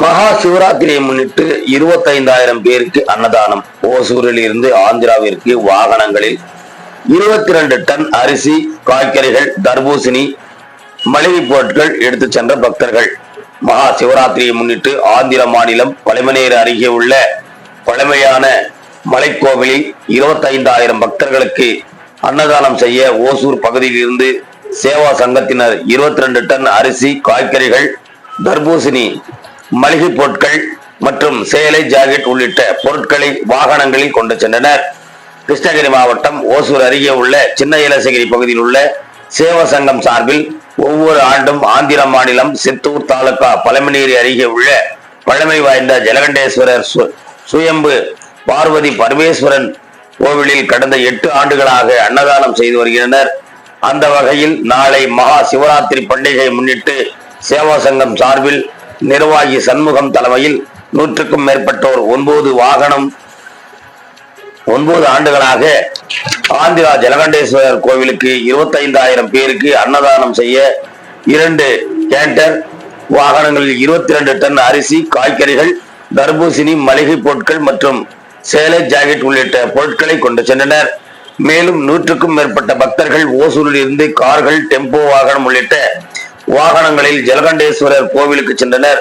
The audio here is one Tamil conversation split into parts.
மகா சிவராத்திரியை முன்னிட்டு இருபத்தைந்தாயிரம் பேருக்கு அன்னதானம். ஓசூரில் இருந்து ஆந்திராவிற்கு வாகனங்களில் இருபத்தி ரெண்டு டன் அரிசி காய்கறிகள் தர்பூசணி மளிகைப் பொருட்கள் எடுத்துச் சென்ற பக்தர்கள். மகா சிவராத்திரியை முன்னிட்டு ஆந்திர மாநிலம் பழமநேர் அருகே உள்ள பழமையான மலைக்கோவிலில் இருபத்தைந்தாயிரம் பக்தர்களுக்கு அன்னதானம் செய்ய ஓசூர் பகுதியில் இருந்து சேவா சங்கத்தினர் இருபத்தி ரெண்டு டன் அரிசி காய்கறிகள் தர்பூசணி மளிகை பொருட்கள் மற்றும் சேலை ஜாக்கெட் உள்ளிட்ட பொருட்களை வாகனங்களில் கொண்டு சென்றனர். கிருஷ்ணகிரி மாவட்டம் ஓசூர் அருகே உள்ள சின்ன இலசகிரி பகுதியில் உள்ள சேவ சங்கம் சார்பில் ஒவ்வொரு ஆண்டும் ஆந்திர மாநிலம் சித்தூர் தாலுகா பழமநீரி அருகே உள்ள பழமை வாய்ந்த ஜலகண்டேஸ்வரர் சு- சுயம்பு பார்வதி பரமேஸ்வரன் கோவிலில் கடந்த எட்டு ஆண்டுகளாக அன்னதானம் செய்து வருகின்றனர் அந்த வகையில் நாளை மகா சிவராத்திரி பண்டிகை முன்னிட்டு சேவா சங்கம் சார்பில் நிர்வாகி சண்முகம் தலைமையில் நூற்றுக்கும் மேற்பட்டோர் ஒன்பது வாகனம் ஒன்பது ஆண்டுகளாக ஆந்திரா ஜலகண்டேஸ்வரர் கோவிலுக்கு இருபத்தைந்தாயிரம் பேருக்கு அன்னதானம் செய்ய இரண்டு கேண்டர் வாகனங்களில் இருபத்தி ரெண்டு டன் அரிசி காய்கறிகள் தர்பூசணி மளிகை பொருட்கள் மற்றும் சேலை ஜாக்கெட் உள்ளிட்ட பொருட்களை கொண்டு சென்றனர். மேலும் நூற்றுக்கும் மேற்பட்ட பக்தர்கள் ஓசூரில் இருந்து கார்கள் டெம்போ வாகனம் உள்ளிட்ட வாகனங்களில் ஜலகண்டேஸ்வரர் கோவிலுக்கு சென்றனர்.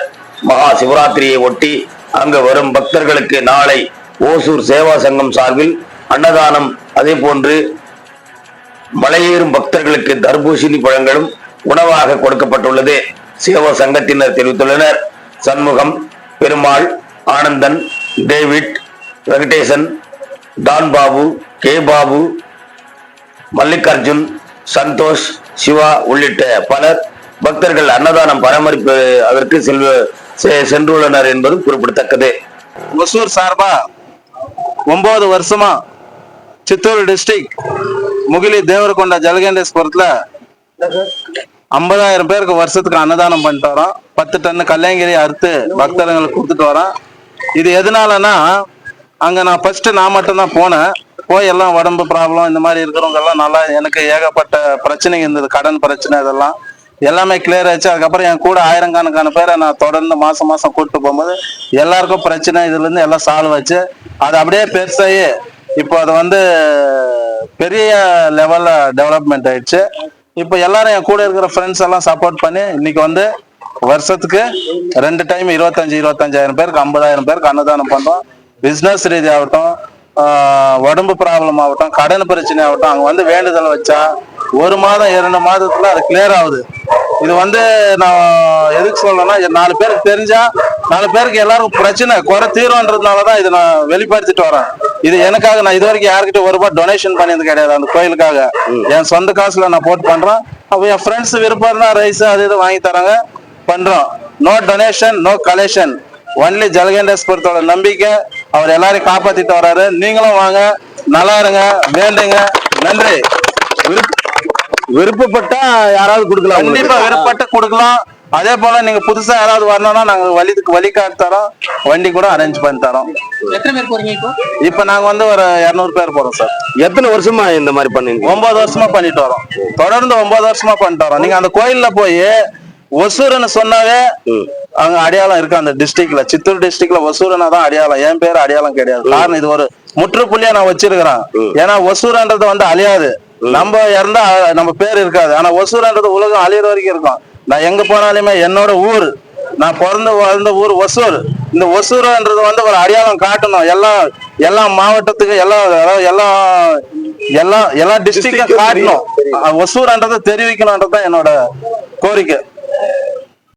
மகா சிவராத்திரியை ஒட்டி அங்கு வரும் பக்தர்களுக்கு நாளை ஓசூர் சேவா சங்கம் சார்பில் அன்னதானம். அதே போன்று மலையேறும் பக்தர்களுக்கு தர்பூசணி பழங்களும் உணவாக கொடுக்கப்பட்டுள்ளது. சேவா சங்கத்தினர் தெரிவித்துள்ளனர். Shanmugam Perumal Anandan David Venkatesan Don Babu K Babu Mallikarjun Santhosh Siva உள்ளிட்ட பலர் பக்தர்கள் அன்னதானம் பராமரிப்பு அதற்கு செல்வ செ- சென்றுள்ளனர் என்பது குறிப்பிடத்தக்கது. ஒசூர் சார்பா ஒன்பது வருஷமா சித்தூர் டிஸ்ட்ரிக் முகிலி தேவரகொண்டா ஜலகேண்டேஸ்வரத்துல ஐம்பதாயிரம் பேருக்கு வருஷத்துக்கு அன்னதானம் பண்ணிட்டு வரோம். பத்து டன்னு கல்யாங்கிரி அறுத்து பக்தர்களுக்கு கொடுத்துட்டு வரோம். இது எதனாலனா அங்க நான் ஃபர்ஸ்ட் நான் மட்டும்தான் போனேன். போய் எல்லாம் உடம்பு ப்ராப்ளம் இந்த மாதிரி இருக்கிறவங்க எல்லாம் நல்லா எனக்கு ஏகப்பட்ட பிரச்சனைங்க இருந்தது. கடன் பிரச்சனை இதெல்லாம். எல்லாமே கிளியர் ஆச்சு. அதுக்கப்புறம் என் கூட ஆயிரக்கணக்கான பேரை நான் தொடர்ந்து மாசம் மாசம் கூப்பிட்டு போகும்போது எல்லாருக்கும் பிரச்சனை இதுல இருந்து எல்லாம் சால்வ் ஆச்சு. அது அப்படியே பெருசாகி இப்போ அது வந்து பெரிய லெவல்ல டெவலப்மெண்ட் ஆயிடுச்சு. இப்போ எல்லாரும் என் கூட இருக்கிற ஃப்ரெண்ட்ஸ் எல்லாம் சப்போர்ட் பண்ணி இன்னைக்கு வந்து வருஷத்துக்கு ரெண்டு டைம் இருபத்தஞ்சு இருபத்தஞ்சாயிரம் பேருக்கு ஐம்பதாயிரம் பேருக்கு அன்னதானம் பண்றோம். பிசினஸ் ரீதியாகட்டும் ஆகட்டும் உடம்பு ப்ராப்ளம் ஆகட்டும் கடன் பிரச்சனை ஆகட்டும் அங்க வந்து வேண்டுதல் வச்சா ஒரு மாதம் இரண்டு மாதத்துல அது கிளியர் ஆகுது. இது வந்து நான் எதுக்கு சொல்லணும்னா நாலு பேருக்கு தெரிஞ்சா நாலு பேருக்கு எல்லாருக்கும் பிரச்சனை குறை தீர்வுன்றதுனால தான் இதை நான் வெளிப்படுத்திட்டு வரேன். இது எனக்காக நான் இது வரைக்கும் யாருக்கிட்ட ஒரு ரூபாய் டொனேஷன் பண்ணியது கிடையாது அந்த கோயிலுக்காக. என் சொந்த காசுல நான் போட்டு பண்றேன். அப்போ என் ஃப்ரெண்ட்ஸ் விருப்பம் ரைஸ் அது இது வாங்கி தராங்க. பண்றோம். No donation no collection only ஜலகேண்டேஸ்வரத்தோட நம்பிக்கை. அவர் எல்லாரையும் காப்பாத்திட்டு வராரு. நீங்களும் வாங்க. நல்லா இருங்க. வேண்டுங்க. நன்றி. விருப்பப்பட்டா யாராவது கொடுக்கலாம். கண்டிப்பா விருப்பப்பட்டு கொடுக்கலாம். அதே போல நீங்க புதுசா யாராவது வரணும்னா நாங்க வழிக்கு வழி காட்டி தரோம். வண்டி கூட அரேஞ்ச் பண்ணி தரோம். எத்தனை பேர் போறீங்க இப்போ? இப்ப நாங்க வந்து ஒரு இருநூறு பேர் போறோம் சார் எத்தனை வருஷமா இந்த மாதிரி பண்ணீங்க ஒன்பது வருஷமா பண்ணிட்டு வரோம். தொடர்ந்து ஒன்பது வருஷமா பண்ணிட்டு வரோம். நீங்க அந்த கோயில்ல போய் ஒசூர்னு சொன்னாவே அங்க அடையாளம் இருக்கு அந்த டிஸ்ட்ரிக்ட்ல சித்தூர் டிஸ்ட்ரிக்ட்ல ஒசூர்னா தான் அடையாளம். என் பேர் அடையாளம் கிடையாது. காரணம் இது ஒரு முற்றுப்புள்ளியா நான் வச்சிருக்கிறேன். ஏன்னா ஒசூர்ன்றது வந்து அழியாது. நம்ம இறந்தா நம்ம பேர் இருக்காது. ஆனா ஒசூர்ன்றது உலகம் அழியிற வரைக்கும் இருக்கும். நான் எங்க போனாலுமே என்னோட ஊர். நான் பிறந்து வளர்ந்த ஊர் ஒசூர். இந்த ஒசூர்ன்றது வந்து ஒரு அடையாளம் காட்டணும். எல்லா எல்லா மாவட்டத்துக்கு எல்லா எல்லா எல்லா எல்லா டிஸ்ட்ரிக்டும் காட்டணும். ஒசூர்ன்றதை தெரிவிக்கணும்ன்றது தான் என்னோட கோரிக்கை.